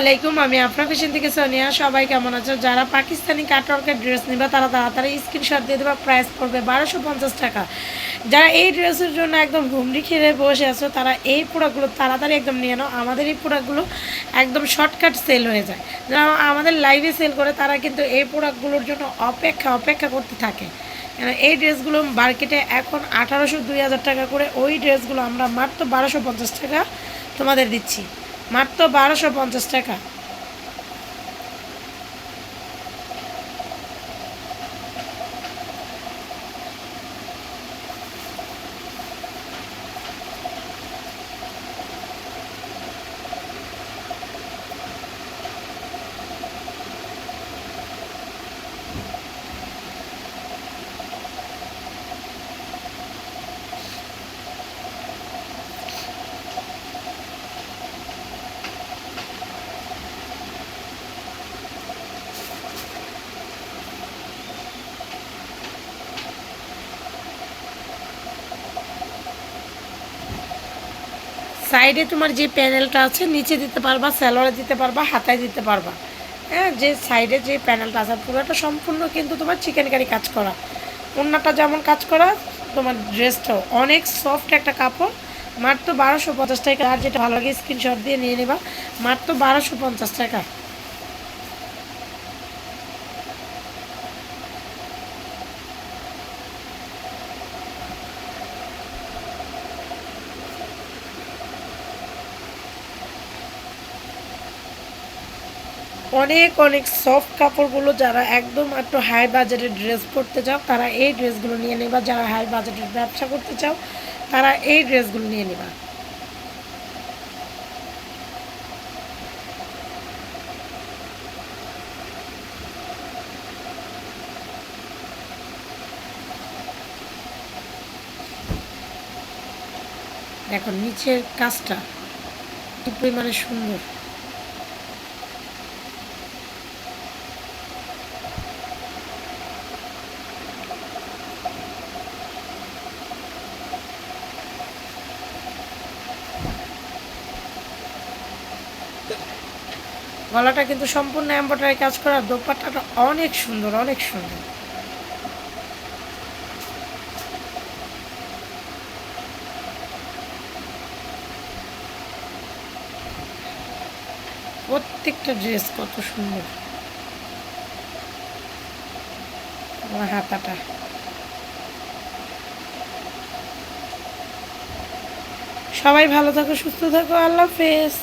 আলাইকুম, আমি আফরা ফ্যাশন থেকে সোনিয়া। সবাই কেমন আছো? যারা পাকিস্তানি কাটওয়ার্কের ড্রেস নিবা, তারা তাড়াতাড়ি স্ক্রিনশট দিয়ে দেবে প্রাইস পড়বে বারোশো পঞ্চাশ টাকা। যারা এই ড্রেসের জন্য একদম ঘুমড়ি খেয়ে বসে আছো, তারা এই প্রোডাক্টগুলো তাড়াতাড়ি একদম নিয়ে নাও। আমাদের এই প্রোডাক্টগুলো একদম শর্টকাট সেল হয়ে যায়। যারা আমাদের লাইভে সেল করে, তারা কিন্তু এই প্রোডাক্টগুলোর জন্য অপেক্ষা অপেক্ষা করতে থাকে। এই ড্রেসগুলো মার্কেটে এখন আঠারোশো দুই হাজার টাকা করে, ওই ড্রেসগুলো আমরা মাত্র বারোশো পঞ্চাশ টাকা তোমাদের দিচ্ছি। মাত্র বারোশো পঞ্চাশ টাকা। সাইডে তোমার যে প্যানেলটা আছে, নিচে দিতে পারবা স্যালোয়ারে দিতে পারবা, হাতায় দিতে পারবা। হ্যাঁ যে সাইডে যে প্যানেলটা আছে, পুরোটা সম্পূর্ণ কিন্তু তোমার চিকেন কারি কাজ করা। অন্যটা যেমন কাজ করা, তোমার ড্রেসটাও অনেক সফট একটা কাপড়। মাত্র বারোশো পঞ্চাশ টাকা। আর যেটা ভালো লাগে স্ক্রিনশট দিয়ে নিয়ে নেবা। মাত্র বারোশো পঞ্চাশ টাকা। অনেক অনেক সফট কাপড়গুলো যারা একদম একটু হাই বাজেটের ড্রেস পরতে চাও, তারা এই ড্রেসগুলো নিয়ে নেবা। যারা হাই বাজেটের ব্যবসা করতে চাও, তারা এই ড্রেসগুলো নিয়ে নেবা। দেখো, নিচের কাজটা কি পরিমাণে সুন্দর। গলাটা কিন্তু সম্পূর্ণ এম্ব্রয়ডারি কাজ করা, দোপাট্টাটা অনেক সুন্দর অনেক সুন্দর। প্রত্যেকটা ড্রেস কত সুন্দর। হাতাটা। সবাই ভালো থাকো, সুস্থ থাকো, আল্লাহ হাফেজ।